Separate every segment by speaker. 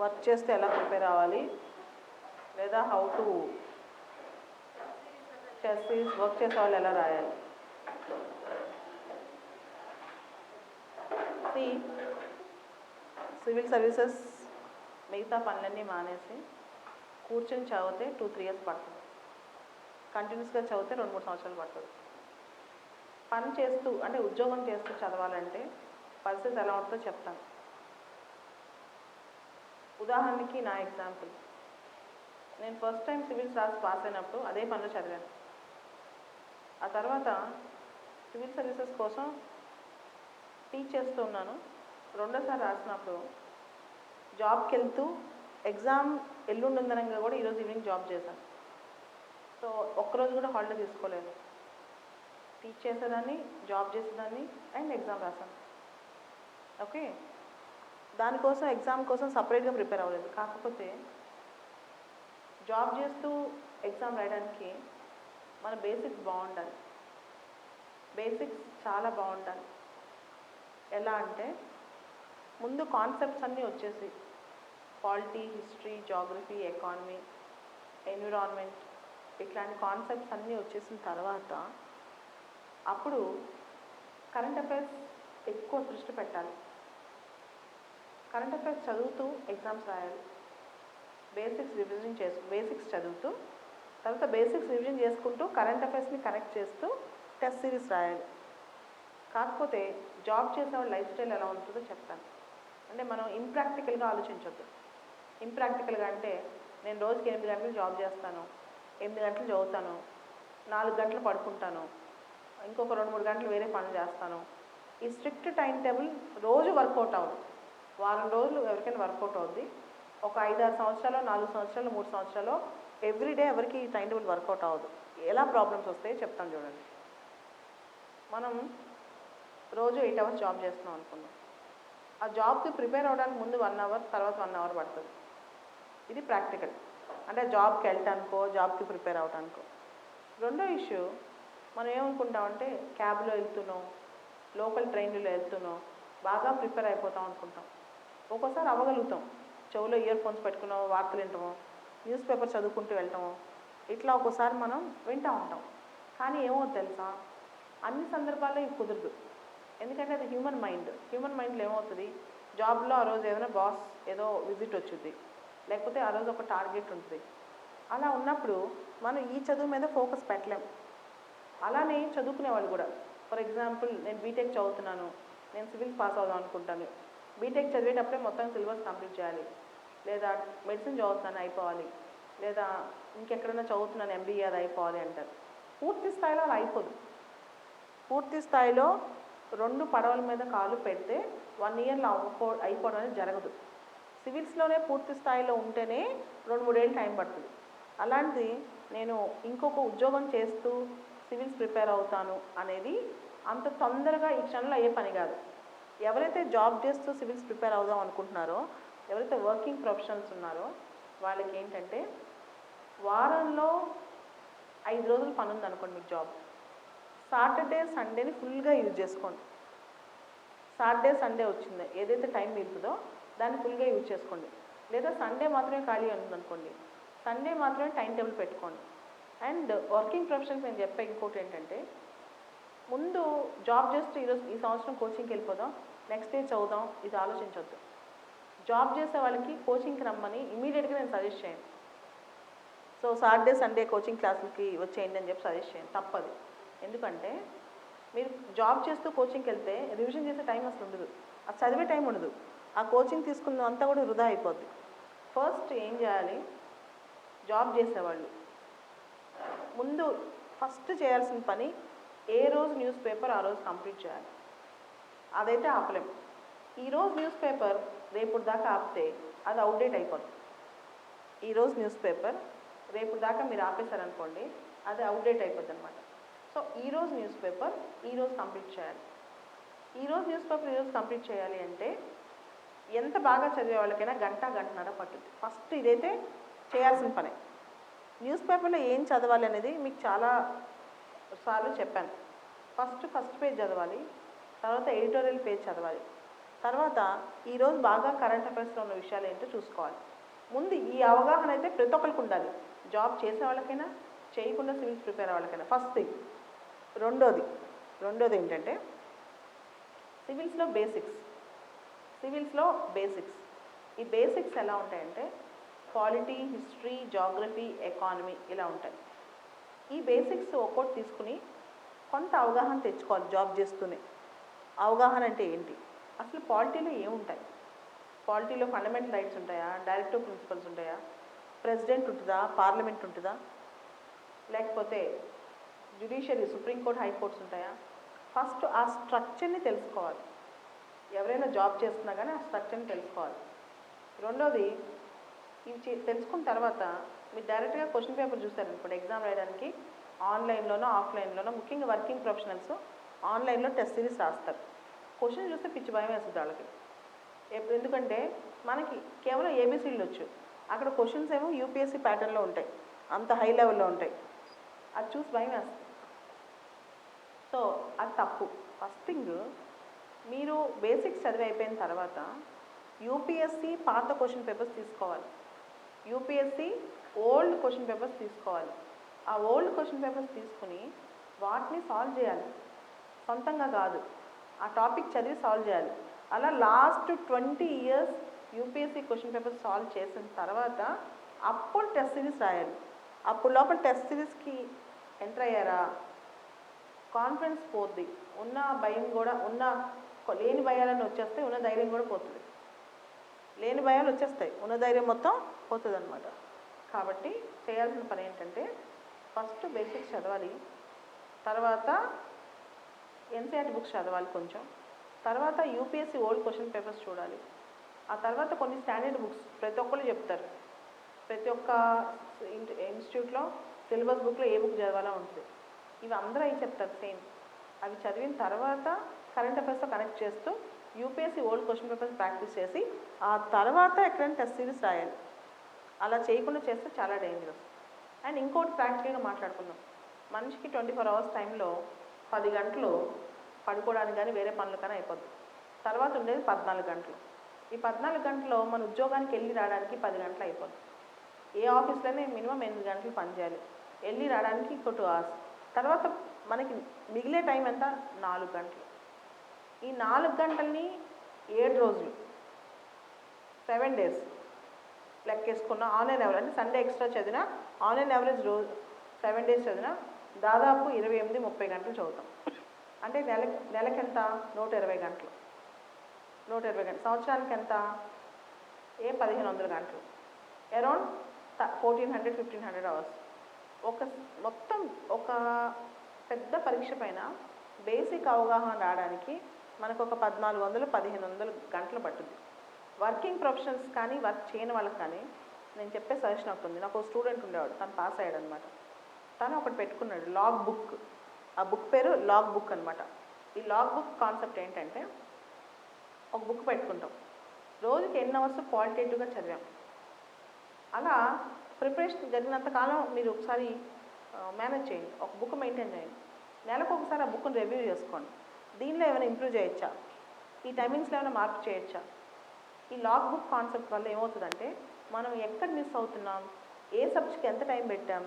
Speaker 1: Work చేస్తే ఎలా prepare అవ్వాలి? లేదా హౌ టు చేసి వర్క్ చేసే వాళ్ళు ఎలా రాయాలి? సివిల్ సర్వీసెస్ మిగతా పనులన్నీ మానేసి కూర్చొని చదివితే టూ త్రీ ఇయర్స్ పడుతుంది. కంటిన్యూస్గా చదివితే రెండు మూడు సంవత్సరాలు పడుతుంది. పని చేస్తూ అంటే ఉద్యోగం చేస్తూ చదవాలంటే పరిస్థితి ఎలా ఉంటుందో చెప్తాను. ఉదాహరణకి నా ఎగ్జాంపుల్. నేను ఫస్ట్ టైం సివిల్స్ రాసి పాస్ అయినప్పుడు అదే పనిలో చదివాను. ఆ తర్వాత సివిల్ సర్వీసెస్ కోసం టీచ్ చేస్తూ ఉన్నాను. రెండోసారి రాసినప్పుడు జాబ్కి వెళ్తూ ఎగ్జామ్ ఎల్లుండి ఉందనంగా కూడా ఈరోజు ఈవినింగ్ జాబ్ చేశాను. సో ఒక్కరోజు కూడా హాలిడే తీసుకోలేదు. టీచ్ చేసేదాన్ని జాబ్ చేసేదాన్ని అండ్ ఎగ్జామ్ రాశాను. ఓకే? దానికోసం ఎగ్జామ్ కోసం సపరేట్గా ప్రిపేర్ అవ్వలేదు. కాకపోతే జాబ్ చేస్తూ ఎగ్జామ్ రాయడానికి మన బేసిక్స్ బాగుండాలి. బేసిక్స్ చాలా బాగుండాలి. ఎలా అంటే ముందు కాన్సెప్ట్స్ అన్నీ వచ్చేసి polity history geography economy environment ఇట్లాంటి కాన్సెప్ట్స్ అన్నీ వచ్చేసిన తర్వాత అప్పుడు కరెంట్ అఫైర్స్ ఎక్కువ దృష్టి పెట్టాలి. కరెంట్ అఫైర్స్ చదువుతూ ఎగ్జామ్స్ రాయాలి. బేసిక్స్ రివిజన్ చేసు బేసిక్స్ చదువుతూ తర్వాత బేసిక్స్ రివిజన్ చేసుకుంటూ కరెంట్ అఫైర్స్ని కనెక్ట్ చేస్తూ టెస్ట్ సిరీస్ రాయాలి. కాకపోతే జాబ్ చేసేవాళ్ళ లైఫ్ స్టైల్ ఎలా ఉంటుందో చెప్తాను. అంటే మనం ఇంప్రాక్టికల్గా ఆలోచించొద్దు. ఇంప్రాక్టికల్గా అంటే నేను రోజుకి ఎనిమిది గంటలు జాబ్ చేస్తాను ఎనిమిది గంటలు చదువుతాను నాలుగు గంటలు పడుకుంటాను ఇంకొక రెండు మూడు గంటలు వేరే పనులు చేస్తాను. ఈ స్ట్రిక్ట్ టైం టేబుల్ రోజు వర్కౌట్ అవ్వదు. వారం రోజులు ఎవరికైనా వర్కౌట్ అవుద్ది. ఒక ఐదు ఆరు సంవత్సరాలు నాలుగు సంవత్సరాలు మూడు సంవత్సరాలు ఎవ్రీడే ఎవరికి ఈ టైం టేబుల్ వర్కౌట్ అవ్వదు. ఎలా ప్రాబ్లమ్స్ వస్తాయో చెప్తాను చూడండి. మనం రోజు ఎయిట్ అవర్స్ జాబ్ చేస్తున్నాం అనుకుందాం. ఆ జాబ్కి ప్రిపేర్ అవ్వడానికి ముందు వన్ అవర్ తర్వాత వన్ అవర్ పడుతుంది. ఇది ప్రాక్టికల్ అంటే జాబ్కి వెళ్ళటానికో జాబ్కి ప్రిపేర్ అవటానికో. రెండో ఇష్యూ మనం ఏమనుకుంటామంటే క్యాబ్లో వెళ్తున్నాం లోకల్ ట్రైన్లో వెళ్తున్నాం బాగా ప్రిపేర్ అయిపోతాం అనుకుంటాం. ఒక్కోసారి అవ్వగలుగుతాం. చెవులో ఇయర్ ఫోన్స్ పెట్టుకున్నాము వార్తలు వింటాము న్యూస్ పేపర్ చదువుకుంటూ వెళ్తాము ఇట్లా ఒక్కోసారి మనం వింటూ ఉంటాం. కానీ ఏమో తెలుసా? అన్ని సందర్భాల్లో ఇవి కుదరదు. ఎందుకంటే అది హ్యూమన్ మైండ్ హ్యూమన్ మైండ్లో ఏమవుతుంది? జాబ్లో ఆ రోజు ఏదైనా బాస్ ఏదో విజిట్ వచ్చింది లేకపోతే ఆ రోజు ఒక టార్గెట్ ఉంటుంది. అలా ఉన్నప్పుడు మనం ఈ చదువు మీద ఫోకస్ పెట్టలేం. అలానే చదువుకునే వాళ్ళు కూడా. ఫర్ ఎగ్జాంపుల్ నేను బీటెక్ చదువుతున్నాను. నేను సివిల్స్ పాస్ అవుదాం అనుకుంటాను. బీటెక్ చదివేటప్పుడే మొత్తం సిలబస్ కంప్లీట్ చేయాలి. లేదా మెడిసిన్ చదువుతున్నాను అయిపోవాలి. లేదా ఇంకెక్కడైనా చదువుతున్నాను ఎంబీఏ అది అయిపోవాలి అంటారు. పూర్తి స్థాయిలో అలా అయిపోదు. పూర్తి స్థాయిలో రెండు పడవల మీద కాలు పెడితే వన్ ఇయర్లో అవ్వకో అయిపోవడం అనేది జరగదు. సివిల్స్లోనే పూర్తి స్థాయిలో ఉంటేనే రెండు మూడేళ్ళు టైం పడుతుంది. అలాంటిది నేను ఇంకొక ఉద్యోగం చేస్తూ సివిల్స్ ప్రిపేర్ అవుతాను అనేది అంత తొందరగా ఈ క్షణంలో అయ్యే పని కాదు. ఎవరైతే జాబ్ చేస్తూ సివిల్స్ ప్రిపేర్ అవుదాం అనుకుంటున్నారో ఎవరైతే వర్కింగ్ ప్రొఫెషనల్స్ ఉన్నారో వాళ్ళకి ఏంటంటే వారంలో ఐదు రోజులు పని ఉంది అనుకోండి మీకు జాబ్. సాటర్డే సండేని ఫుల్గా యూజ్ చేసుకోండి. సాటర్డే సండే వచ్చింది. ఏదైతే టైం మిగుతుందో దాన్ని ఫుల్గా యూజ్ చేసుకోండి. లేదా సండే మాత్రమే ఖాళీ అనుకోండి సండే మాత్రమే టైం టేబుల్ పెట్టుకోండి. అండ్ వర్కింగ్ ప్రొఫెషన్స్ నేను చెప్పే ఇంకోటి ఏంటంటే ముందు జాబ్ చేస్తూ ఈరోజు ఈ సంవత్సరం కోచింగ్కి వెళ్ళిపోదాం. నెక్స్ట్ డే చదువుదాం. ఇది ఆలోచించవద్దు జాబ్ చేసే వాళ్ళకి కోచింగ్కి రమ్మని ఇమీడియట్గా నేను సజెస్ట్ చేయను. సో సాటర్డే సండే కోచింగ్ క్లాసులకి వచ్చేయండి అని చెప్పి సజెస్ట్ చేయండి తప్పది. ఎందుకంటే మీరు జాబ్ చేస్తూ కోచింగ్కి వెళ్తే రివిజన్ చేసే టైం అసలు ఉండదు. ఆ చదివే టైం ఉండదు. ఆ కోచింగ్ తీసుకున్న అంతా కూడా వృధా అయిపోద్ది. ఫస్ట్ ఏం చేయాలి? జాబ్ చేసేవాళ్ళు. ముందు ఫస్ట్ చేయాల్సిన పని ఏ రోజు న్యూస్ పేపర్ ఆ రోజు కంప్లీట్ చేయాలి? అదైతే ఆపలేం. ఈరోజు న్యూస్ పేపర్ రేపు దాకా ఆపితే అది అవుట్డేట్ అయిపోతుంది ఈరోజు న్యూస్ పేపర్ రేపు దాకా మీరు ఆపేశారనుకోండి అది అవుట్డేట్ అయిపోద్ది అనమాట సో ఈరోజు న్యూస్ పేపర్ ఈరోజు కంప్లీట్ చేయాలి. ఈరోజు న్యూస్ పేపర్ ఈరోజు కంప్లీట్ చేయాలి అంటే ఎంత బాగా చదివే వాళ్ళకైనా గంట గంటన్నర పట్టుద్ది. ఫస్ట్ ఇదైతే చేయాల్సిన పనే. న్యూస్ పేపర్లో ఏం చదవాలి అనేది మీకు చాలా సార్లు చెప్పాను. ఫస్ట్ ఫస్ట్ పేజ్ చదవాలి. తర్వాత ఎడిటోరియల్ పేజ్ చదవాలి. తర్వాత ఈరోజు బాగా కరెంట్ అఫైర్స్లో ఉన్న విషయాలు ఏంటో చూసుకోవాలి. ముందు ఈ అవగాహన అయితే ప్రతి ఒక్కరికి ఉండాలి. జాబ్ చేసే వాళ్ళకైనా చేయకుండా సివిల్స్ ప్రిపేర్ వాళ్ళకైనా. First thing. రెండోది. రెండోది ఏంటంటే సివిల్స్లో బేసిక్స్. సివిల్స్లో బేసిక్స్. ఈ బేసిక్స్ ఎలా ఉంటాయంటే పాలిటీ హిస్టరీ జాగ్రఫీ ఎకానమీ ఇలా ఉంటాయి. ఈ బేసిక్స్ ఒక్కోటి తీసుకుని కొంత అవగాహన తెచ్చుకోవాలి జాబ్ చేస్తూనే. అవగాహన అంటే ఏంటి? అసలు పాలిటీలో ఏముంటాయి? పాలిటీలో ఫండమెంటల్ రైట్స్ ఉంటాయా? డైరెక్టివ్ ప్రిన్సిపల్స్ ఉంటాయా? ప్రెసిడెంట్ ఉంటుందా? పార్లమెంట్ ఉంటుందా? లేకపోతే judiciary supreme court high courts ఉంటాయా? ఫస్ట్ ఆ స్ట్రక్చర్ని తెలుసుకోవాలి. ఎవరైనా జాబ్ చేస్తున్నా కానీ ఆ స్ట్రక్చర్ని తెలుసుకోవాలి. రెండోది ఇవి తెలుసుకున్న తర్వాత మీరు డైరెక్ట్గా క్వశ్చన్ పేపర్ చూసారనుకోండి ఇప్పుడు ఎగ్జామ్ రాయడానికి ఆన్లైన్లోనో ఆఫ్లైన్లోనో ముఖ్యంగా వర్కింగ్ ప్రొఫెషనల్స్ ఆన్లైన్లో టెస్ట్ సిరీస్ రాస్తారు. క్వశ్చన్ చూస్తే పిచ్చి భయం వేస్తుంది వాళ్ళకి. ఎప్పుడు ఎందుకంటే మనకి కేవలం ఏబీసీలు వచ్చు అక్కడ క్వశ్చన్స్ ఏమో యూపీఎస్సీ ప్యాటర్న్లో ఉంటాయి. అంత హై లెవెల్లో ఉంటాయి. అది చూసి భయం వేస్తుంది. సో అది తప్పు. ఫస్ట్ థింగ్ మీరు బేసిక్స్ చదివి అయిపోయిన తర్వాత యూపీఎస్సీ పాత క్వశ్చన్ పేపర్స్ తీసుకోవాలి. యూపీఎస్సీ ఓల్డ్ క్వశ్చన్ పేపర్స్ తీసుకోవాలి. ఆ ఓల్డ్ క్వశ్చన్ పేపర్స్ తీసుకుని వాటిని సాల్వ్ చేయాలి. సొంతంగా కాదు. ఆ టాపిక్ చదివి సాల్వ్ చేయాలి. అలా last twenty years UPSC question papers solve చేసిన తర్వాత అప్పుడు టెస్ట్ సిరీస్ రాయాలి. అప్పుడు లోపల టెస్ట్ సిరీస్కి ఎంటర్ అయ్యారా? కాన్ఫిడెన్స్ పోద్ది. ఉన్న భయం కూడా ఉన్న లేని భయాలన్నీ వచ్చేస్తే ఉన్న ధైర్యం కూడా పోతుంది. లేని భయాలు వచ్చేస్తాయి. ఉన్న ధైర్యం మొత్తం పోతుంది అనమాట కాబట్టి చేయాల్సిన పని ఏంటంటే ఫస్ట్ బేసిక్స్ చదవాలి. తర్వాత ఎన్సీఆర్టీ బుక్స్ చదవాలి కొంచెం. తర్వాత యూపీఎస్సీ ఓల్డ్ క్వశ్చన్ పేపర్స్ చూడాలి. ఆ తర్వాత కొన్ని స్టాండర్డ్ బుక్స్ ప్రతి ఒక్కరు చెప్తారు. ప్రతి ఒక్క ఇన్స్టిట్యూట్లో సిలబస్ బుక్లో ఏ బుక్ చదవాలో ఉంటుంది. ఇవి అందరూ అవి చెప్తారు సేమ్. అవి చదివిన తర్వాత కరెంట్ అఫైర్స్తో కనెక్ట్ చేస్తూ UPSC old question papers practice చేసి ఆ తర్వాత ఎక్కడైనా టెస్ట్ సిరీస్ రాయాలి. అలా చేయకుండా చేస్తే చాలా డేంజరస్ అండ్ ఇంకోటి ప్రాక్టికల్గా మాట్లాడుకుందాం. మనిషికి ట్వంటీ ఫోర్ అవర్స్ టైంలో పది గంటలు పడుకోవడానికి కానీ వేరే పనులు కానీ అయిపోద్ది. తర్వాత ఉండేది పద్నాలుగు గంటలు. ఈ పద్నాలుగు గంటల్లో మన ఉద్యోగానికి వెళ్ళి రావడానికి పది గంటలు అయిపోద్ది. ఏ ఆఫీస్లోనే మినిమం ఎనిమిది గంటలు పనిచేయాలి వెళ్ళి రావడానికి ఇంకో టూ అవర్స్ తర్వాత మనకి మిగిలే టైం ఎంత? నాలుగు గంటలు. ఈ నాలుగు గంటల్ని ఏడు రోజులు సెవెన్ డేస్ లెక్కేసుకున్న ఆన్లైన్ ఎవరేజ్ అంటే సండే ఎక్స్ట్రా చదివిన ఆన్లైన్ ఎవరేజ్ రోజు సెవెన్ డేస్ చదివిన దాదాపు ఇరవై ఎనిమిది ముప్పై గంటలు చదువుతాం. అంటే నెల నెలకి ఎంత నూట ఇరవై గంటలు. నూట ఇరవై గంటలు. సంవత్సరానికి ఎంత ఏ పదిహేను వందల గంటలు. Around fourteen hundred fifteen hundred hours. ఒక మొత్తం ఒక పెద్ద పరీక్ష పైన బేసిక్ అవగాహన రావడానికి మనకు ఒక పద్నాలుగు వందలు పదిహేను వందలు గంటలు పట్టుద్ది. వర్కింగ్ ప్రొఫెషనల్స్ కానీ వర్క్ చేయని వాళ్ళకి కానీ నేను చెప్పే సజెషన్ ఒకటి ఉంది. నాకు ఒక స్టూడెంట్ ఉండేవాడు తను పాస్ అయ్యాడు అనమాట తను ఒకటి పెట్టుకున్నాడు లాగ్ బుక్. ఆ బుక్ పేరు లాగ్ బుక్ అనమాట. ఈ లాగ్ బుక్ కాన్సెప్ట్ ఏంటంటే ఒక బుక్ పెట్టుకుంటాం. రోజుకి ఎన్ని అవర్స్ క్వాలిటేటివ్గా చదివాం. అలా ప్రిపరేషన్ జరిగినంత కాలం మీరు ఒకసారి మేనేజ్ చేయండి. ఒక బుక్ మెయింటైన్ చేయండి. నెలకు ఒకసారి ఆ బుక్ని రివ్యూ చేసుకోండి. దీనిలో ఏమైనా ఇంప్రూవ్ చేయొచ్చా? ఈ టైమింగ్స్లో ఏమైనా మార్పు చేయొచ్చా? ఈ లాగ్ బుక్ కాన్సెప్ట్ వల్ల ఏమవుతుందంటే మనం ఎక్కడ మిస్ అవుతున్నాం? ఏ సబ్జెక్ట్ ఎంత టైం పెట్టాం?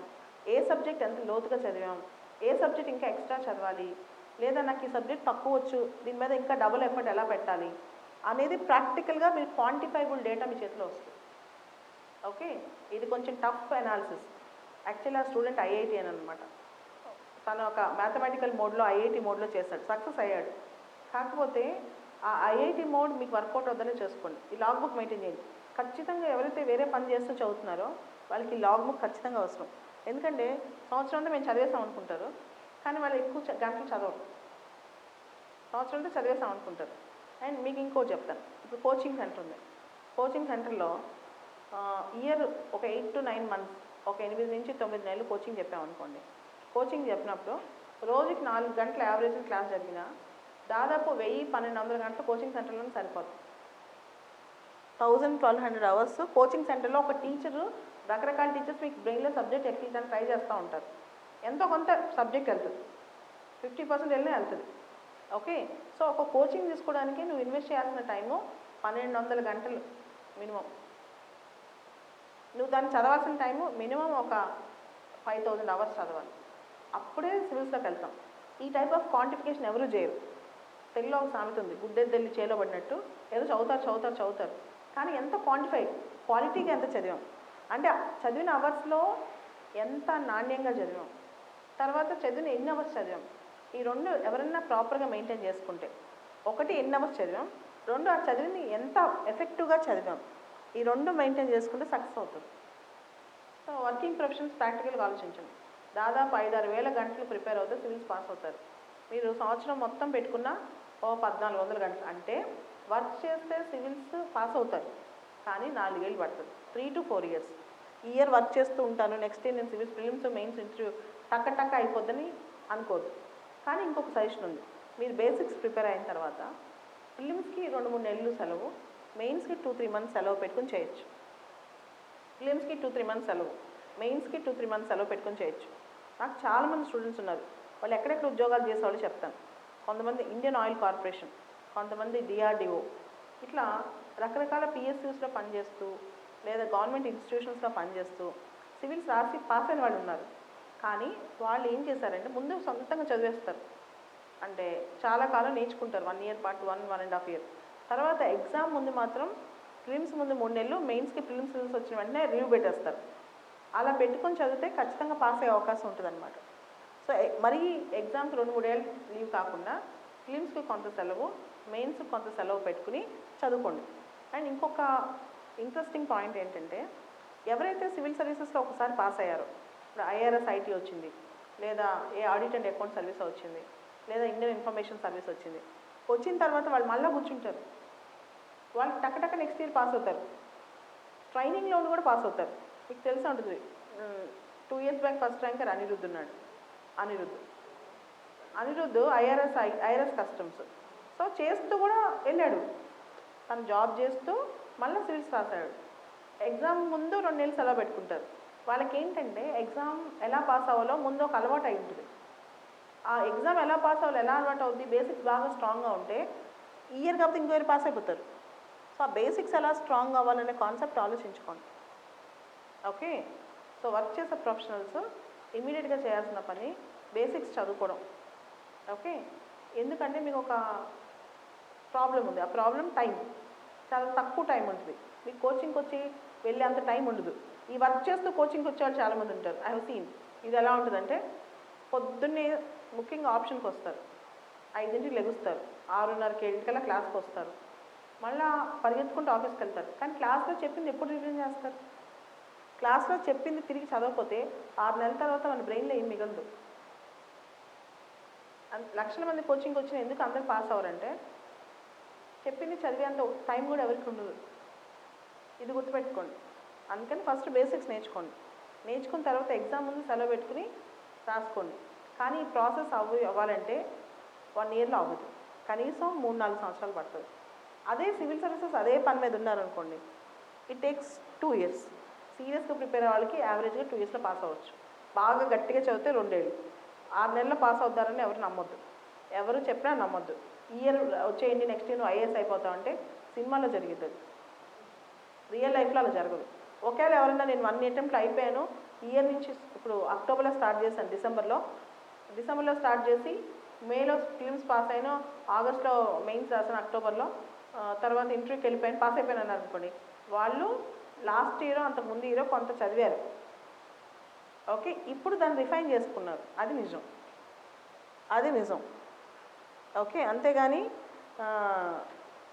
Speaker 1: ఏ సబ్జెక్ట్ ఎంత లోతుగా చదివాం? ఏ సబ్జెక్ట్ ఇంకా ఎక్స్ట్రా చదవాలి? లేదా నాకు ఈ సబ్జెక్ట్ తక్కువ వచ్చు దీని మీద ఇంకా డబుల్ ఎఫర్ట్ ఎలా పెట్టాలి? అనేది ప్రాక్టికల్గా మీరు క్వాంటిఫైబుల్ డేటా మీ చేతిలో వస్తుంది. ఓకే ఇది కొంచెం టఫ్ అనాలిసిస్ యాక్చువల్లీ ఆ స్టూడెంట్ ఐఐటి అని అనమాట తను ఒక మ్యాథమెటికల్ మోడ్లో ఐఐటి మోడ్లో చేశాడు సక్సెస్ అయ్యాడు. కాకపోతే ఆ ఐఐటి మోడ్ మీకు వర్కౌట్ వద్దనే చేసుకోండి. ఈ లాగ్ బుక్ మెయింటైన్ చేయండి. ఖచ్చితంగా ఎవరైతే వేరే పని చేస్తూ చదువుతున్నారో వాళ్ళకి ఈ లాగ్ బుక్ ఖచ్చితంగా అవసరం. ఎందుకంటే సంవత్సరం అంతా మేము చదివేసాం అనుకుంటారు. కానీ వాళ్ళు ఎక్కువ చ- గంటలు చదవరు. సంవత్సరం అంతా చదివేసాం అనుకుంటారు. అండ్ మీకు ఇంకో చెప్తాను. ఇప్పుడు కోచింగ్ సెంటర్ ఉంది. కోచింగ్ సెంటర్లో ఇయర్ ఒక ఎయిట్ టు నైన్ మంత్స్ ఒక ఎనిమిది నుంచి తొమ్మిది నెలలు కోచింగ్ చెప్పామనుకోండి. కోచింగ్ చెప్పినప్పుడు రోజుకి నాలుగు గంటల యావరేజ్ క్లాస్ జరిగిన దాదాపు వెయ్యి పన్నెండు వందల గంటలు కోచింగ్ సెంటర్లోనే సరిపోతుంది. Thousand twelve hundred hours coaching సెంటర్లో ఒక టీచరు రకరకాల టీచర్స్ మీకు బ్రెయిన్లో సబ్జెక్ట్ ఎక్కించడానికి ట్రై చేస్తూ ఉంటారు. ఎంతో కొంత సబ్జెక్ట్ వెళ్తుంది. ఫిఫ్టీ పర్సెంట్ వెళ్ళినా వెళ్తుంది. ఓకే? సో ఒక కోచింగ్ తీసుకోవడానికి నువ్వు ఇన్వెస్ట్ చేయాల్సిన టైము పన్నెండు వందల గంటలు మినిమం. నువ్వు దాన్ని చదవాల్సిన టైము మినిమం ఒక ఫైవ్ థౌజండ్ అవర్స్ చదవాలి. అప్పుడే సివిల్స్లోకి వెళ్తాం. ఈ టైప్ ఆఫ్ క్వాంటిఫికేషన్ ఎవరు చేయరు. తెలుగులో ఒక సామెత ఉంది గుడ్డెద్దెల్లి చేలో పడినట్టు ఏదో చదువుతారు చదువుతారు చదువుతారు. కానీ ఎంత క్వాంటిఫై క్వాలిటీగా ఎంత చదివాం? అంటే చదివిన అవర్స్లో ఎంత నాణ్యంగా చదివాం? తర్వాత చదివిన ఎన్ని అవర్స్ చదివాం? ఈ రెండు ఎవరైనా ప్రాపర్గా మెయింటైన్ చేసుకుంటే ఒకటి ఎన్ని అవర్స్ చదివాం? రెండు ఆ చదివింది ఎంత ఎఫెక్టివ్గా చదివాం? ఈ రెండు మెయింటైన్ చేసుకుంటే సక్సెస్ అవుతుంది. సో వర్కింగ్ ప్రొఫెషన్స్ ప్రాక్టికల్గా ఆలోచించండి. దాదాపు ఐదారు వేల గంటలు ప్రిపేర్ అవుతే సివిల్స్ పాస్ అవుతారు. మీరు సంవత్సరం మొత్తం పెట్టుకున్న ఓ పద్నాలుగు వందల గంటలు. అంటే వర్క్ చేస్తే సివిల్స్ పాస్ అవుతారు. కానీ నాలుగేళ్ళు పడుతుంది. Three to four years. Year work చేస్తూ ఉంటాను. నెక్స్ట్ ఇయర్ నేను సివిల్స్ ప్రిలిమ్స్ మెయిన్స్ ఇంటర్వ్యూ టక్క టక్క అయిపోద్దని అనుకోదు. కానీ ఇంకొక సజెషన్ ఉంది. మీరు బేసిక్స్ ప్రిపేర్ అయిన తర్వాత ఫిలిమ్స్కి రెండు మూడు నెలలు సెలవు మెయిన్స్కి టూ త్రీ మంత్స్ సెలవు పెట్టుకుని చేయొచ్చు. ఫిలిమ్స్కి టూ త్రీ మంత్స్ సెలవు మెయిన్స్కి టూ త్రీ మంత్స్ సెలవు పెట్టుకొని చేయొచ్చు. నాకు చాలామంది స్టూడెంట్స్ ఉన్నారు. వాళ్ళు ఎక్కడెక్కడ ఉద్యోగాలు చేసేవాళ్ళు చెప్తాను. కొంతమంది ఇండియన్ ఆయిల్ కార్పొరేషన్ కొంతమంది డిఆర్డిఓ ఇట్లా రకరకాల పిఎస్యూస్లో పనిచేస్తూ లేదా గవర్నమెంట్ ఇన్స్టిట్యూషన్స్లో పనిచేస్తూ సివిల్స్ రాసి పాస్ అయిన వాళ్ళు ఉన్నారు. కానీ వాళ్ళు ఏం చేశారంటే ముందు సొంతంగా చదివేస్తారు. అంటే చాలా కాలం నేర్చుకుంటారు. వన్ ఇయర్ పాటు one one and half year తర్వాత ఎగ్జామ్ ముందు మాత్రం ప్రిలిమ్స్ ముందు మూడు నెలలు మెయిన్స్కి ప్రిలిమ్స్ రిజల్ట్స్ వచ్చిన వెంటనే రివ్యూ పెట్టేస్తారు. అలా పెట్టుకొని చదివితే ఖచ్చితంగా పాస్ అయ్యే అవకాశం ఉంటుందన్నమాట. సో మరీ ఎగ్జామ్స్ రెండు మూడేళ్ళు లీవ్ కాకుండా ఫిలిమ్స్కి కొంత సెలవు మెయిన్స్కి కొంత సెలవు పెట్టుకుని చదువుకోండి. అండ్ ఇంకొక ఇంట్రెస్టింగ్ పాయింట్ ఏంటంటే ఎవరైతే సివిల్ సర్వీసెస్లో ఒకసారి పాస్ అయ్యారో ఇప్పుడు ఐఆర్ఎస్ ఐటీ వచ్చింది లేదా ఏ ఆడిట్ అండ్ అకౌంట్ సర్వీస్ వచ్చింది లేదా ఇండియన్ ఇన్ఫర్మేషన్ సర్వీస్ వచ్చింది వచ్చిన తర్వాత వాళ్ళు మళ్ళీ కూర్చుంటారు. వాళ్ళు టక్కటక్క నెక్స్ట్ ఇయర్ పాస్ అవుతారు. ట్రైనింగ్లో కూడా పాస్ అవుతారు. మీకు తెలిసి ఉంటుంది. Two years back first ranker Anirudh ఉన్నాడు. Anirudh. Anirudh IRS IRS customs so చేస్తూ కూడా వెళ్ళాడు. తను జాబ్ చేస్తూ మళ్ళీ సివిల్స్ రాశాడు. ఎగ్జామ్ ముందు రెండు నెలలు సెలవు పెట్టుకుంటారు. వాళ్ళకి ఏంటంటే ఎగ్జామ్ ఎలా పాస్ అవ్వాలో ముందు ఒక అలవాటు అయి ఉంటుంది. ఆ ఎగ్జామ్ ఎలా పాస్ అవ్వాలి ఎలా అలవాటు అవుద్ది బేసిక్స్ బాగా స్ట్రాంగ్గా ఉంటే ఇయర్ కాబట్టి ఇంకో ఇయర్ పాస్ అయిపోతారు. సో ఆ బేసిక్స్ ఎలా స్ట్రాంగ్ అవ్వాలనే కాన్సెప్ట్ ఆలోచించుకోండి. ఓకే? సో వర్క్ చేసే ప్రొఫెషనల్స్ ఇమీడియట్గా చేయాల్సిన పని బేసిక్స్ చదువుకోవడం. ఓకే? ఎందుకంటే మీకు ఒక ప్రాబ్లం ఉంది. ఆ ప్రాబ్లం టైం చాలా తక్కువ టైం ఉంటుంది. మీకు కోచింగ్కి వచ్చి వెళ్ళే అంత టైం ఉండదు. ఈ వర్క్ చేస్తూ కోచింగ్కి వచ్చేవాళ్ళు చాలామంది ఉంటారు. I have seen. ఇది ఎలా ఉంటుందంటే పొద్దున్నే ముఖ్యంగా ఆప్షన్కి వస్తారు. ఐదింటికి లెగుస్తారు. ఆరున్నరకి ఏడింటికల్లా క్లాస్కి వస్తారు. మళ్ళీ పరిగెత్తుకుంటూ ఆఫీస్కి వెళ్తారు. కానీ క్లాస్లో చెప్పింది ఎప్పుడు రివిజన్ చేస్తారు? క్లాస్లో చెప్పింది తిరిగి చదవకపోతే ఆరు నెలల తర్వాత మన బ్రెయిన్లో ఏం మిగలదు. లక్షల మంది కోచింగ్కి వచ్చిన ఎందుకు అందరు పాస్ అవ్వరంటే చెప్పింది చదివేంత టైం కూడా ఎవరికి ఉండదు. ఇది గుర్తుపెట్టుకోండి. అందుకని ఫస్ట్ బేసిక్స్ నేర్చుకోండి. నేర్చుకున్న తర్వాత ఎగ్జామ్ ముందు సెలవు పెట్టుకుని రాసుకోండి. కానీ ఈ ప్రాసెస్ అవ్వ అవ్వాలంటే వన్ ఇయర్లో అవ్వదు. కనీసం మూడు నాలుగు సంవత్సరాలు పడుతుంది. అదే సివిల్ సర్వీసెస్ అదే పని మీద ఉన్నారనుకోండి ఇట్ టేక్స్ టూ ఇయర్స్. సీరియస్గా ప్రిపేర్ అయ్యే వాళ్ళకి యావరేజ్గా టూ ఇయర్స్లో పాస్ అవ్వచ్చు. బాగా గట్టిగా చదివితే రెండేళ్ళు. ఆరు నెలల్లో పాస్ అవుతారని ఎవరు నమ్మొద్దు. ఎవరు చెప్పినా నమ్మొద్దు. ఇయర్ వచ్చేయండి నెక్స్ట్ ఇయర్ నువ్వు ఐఏఎస్ అయిపోతావు అంటే సినిమాలో జరిగింది రియల్ లైఫ్లో అలా జరగదు. ఒకవేళ ఎవరైనా నేను వన్ అటెంప్ట్లో అయిపోయాను ఇయర్ నుంచి ఇప్పుడు అక్టోబర్లో స్టార్ట్ చేశాను డిసెంబర్లో డిసెంబర్లో స్టార్ట్ చేసి మేలో ఫిలిమ్స్ పాస్ అయినా ఆగస్ట్లో మెయిన్స్ రాసాను అక్టోబర్లో తర్వాత ఇంటర్వ్యూకి వెళ్ళిపోయాను పాస్ అయిపోయాను అనుకోండి వాళ్ళు లాస్ట్ ఇయర్ అంతకు ముందు ఇయర్ కొంత చదివారు. ఓకే? ఇప్పుడు దాన్ని రిఫైన్ చేసుకున్నారు. అది నిజం. అది నిజం. ఓకే? అంతేగాని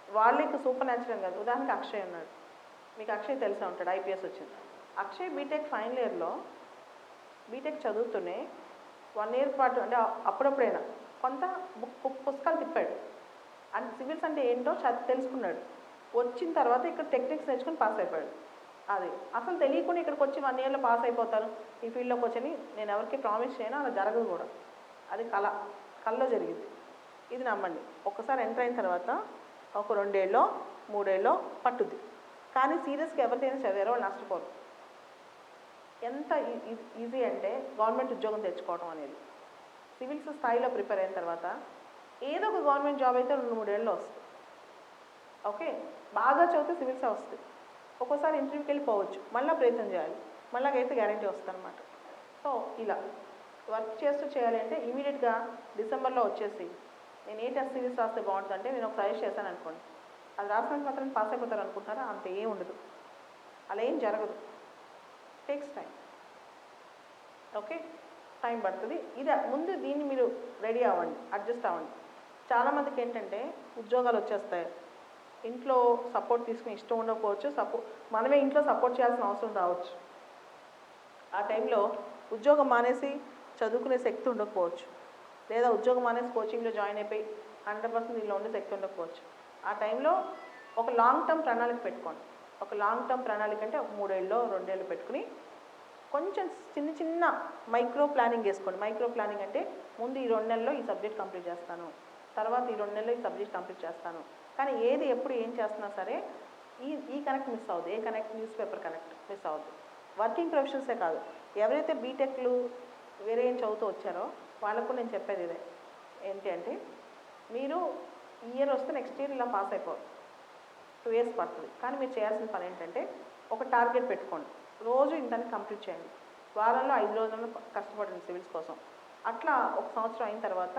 Speaker 1: వాళ్ళకి సూపర్ న్యాచురల్ కాదు. ఉదాహరణకి అక్షయ్ ఉన్నాడు. మీకు అక్షయ్ తెలిసే ఉంటాడు. ఐపీఎస్ వచ్చింది. అక్షయ్ బీటెక్ ఫైనల్ ఇయర్లో బీటెక్ చదువుతూనే వన్ ఇయర్ పాటు అంటే అప్పుడప్పుడైనా కొంత బుక్ బుక్ పుస్తకాలు తిప్పాడు. అండ్ సివిల్స్ అంటే ఏంటో చ- తెలుసుకున్నాడు. వచ్చిన తర్వాత ఇక్కడ టెక్నిక్స్ నేర్చుకుని పాస్ అయిపోయాడు. అది. అసలు తెలియకుండా ఇక్కడికి వచ్చి వన్ ఇయర్లో పాస్ అయిపోతాను ఈ ఫీల్డ్లోకి వచ్చని నేను ఎవరికి ప్రామిస్ చేయను అలా జరగదు కూడా. అది కళ. కళ్ళలో జరిగింది. ఇది నమ్మండి. ఒక్కసారి ఎంటర్ అయిన తర్వాత ఒక రెండేళ్ళలో మూడేళ్ళలో పట్టుద్ది. కానీ సీరియస్గా ఎవరికైనా చదివారో వాళ్ళు నష్టపోరు. ఎంత ఈ- ఈజీ అంటే గవర్నమెంట్ ఉద్యోగం తెచ్చుకోవడం అనేది. సివిల్స్ స్థాయిలో ప్రిపేర్ అయిన తర్వాత ఏదో ఒక గవర్నమెంట్ జాబ్ అయితే రెండు మూడేళ్ళలో వస్తుంది. ఓకే? బాగా చదివితే సివిల్సే వస్తుంది. ఒక్కోసారి ఇంటర్వ్యూకి వెళ్ళిపోవచ్చు. మళ్ళీ ప్రయత్నం చేయాలి. మళ్ళీ అయితే గ్యారంటీ వస్తుంది అనమాట సో ఇలా. వర్క్ చేస్తూ చేయాలంటే ఇమీడియట్గా డిసెంబర్లో వచ్చేసి నేను ఏ టెస్ట్ సిరీస్ రాస్తే బాగుంటుందంటే నేను ఒక సజెస్ట్ చేశాను అనుకోండి. అది రాసినంత మాత్రం పాస్ అయిపోతారు అనుకుంటున్నారా? అంత ఏం ఉండదు. అలా ఏం జరగదు. టేక్స్ టైం ఓకే టైం పడుతుంది. ఇది ముందు దీన్ని మీరు రెడీ అవ్వండి. అడ్జస్ట్ అవ్వండి. చాలామందికి ఏంటంటే ఉద్యోగాలు వచ్చేస్తాయి. ఇంట్లో సపోర్ట్ తీసుకుని ఇష్టం ఉండకపోవచ్చు సపోర్ట్ మనమే ఇంట్లో సపోర్ట్ చేయాల్సిన అవసరం రావచ్చు. ఆ టైంలో ఉద్యోగం మానేసి చదువుకునే శక్తి ఉండకపోవచ్చు. లేదా ఉద్యోగం మానేసి కోచింగ్లో జాయిన్ అయిపోయి హండ్రెడ్ పర్సెంట్ దీనిలో ఉండే శక్తి ఉండకపోవచ్చు. ఆ టైంలో ఒక లాంగ్ టర్మ్ ప్రణాళిక పెట్టుకోండి. ఒక లాంగ్ టర్మ్ ప్రణాళిక అంటే ఒక మూడేళ్ళు రెండేళ్ళు పెట్టుకుని కొంచెం చిన్న చిన్న మైక్రో ప్లానింగ్ వేసుకోండి మైక్రో ప్లానింగ్ అంటే ముందు ఈ రెండు నెలల్లో ఈ సబ్జెక్ట్ కంప్లీట్ చేస్తాను. తర్వాత ఈ రెండు నెలల్లో ఈ సబ్జెక్ట్ కంప్లీట్ చేస్తాను. కానీ ఏది ఎప్పుడు ఏం చేస్తున్నా సరే ఈ ఈ కనెక్ట్ మిస్ అవ్వదు ఏ connect news paper connect miss అవ్వదు వర్కింగ్ ప్రొఫెషన్సే కాదు. ఎవరైతే బీటెక్లు వేరే ఏం చదువుతూ వచ్చారో వాళ్ళకు నేను చెప్పేది ఇదే. ఏంటి అంటే మీరు ఈ ఇయర్ వస్తే నెక్స్ట్ ఇయర్ ఇలా పాస్ అయిపోరు టూ ఇయర్స్ పడుతుంది. కానీ మీరు చేయాల్సిన పని ఏంటంటే ఒక టార్గెట్ పెట్టుకోండి. రోజు ఇంతని కంప్లీట్ చేయండి. వారంలో ఐదు రోజులను కష్టపడండి సివిల్స్ కోసం. అట్లా ఒక సంవత్సరం అయిన తర్వాత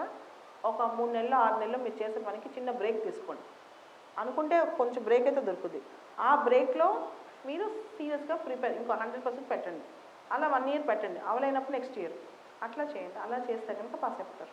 Speaker 1: ఒక మూడు నెలలు ఆరు నెలలు మీరు చేసే పనికి చిన్న బ్రేక్ తీసుకోండి. అనుకుంటే కొంచెం బ్రేక్ అయితే దొరుకుతుంది ఆ బ్రేక్లో మీరు సీరియస్గా ప్రిపేర్ ఇంకో హండ్రెడ్ పర్సెంట్ పెట్టండి. అలా వన్ ఇయర్ పెట్టండి. అవలైనప్పుడు నెక్స్ట్ ఇయర్ అట్లా చేయండి. అలా చేస్తే కనుక పాస్ అయిపోతారు.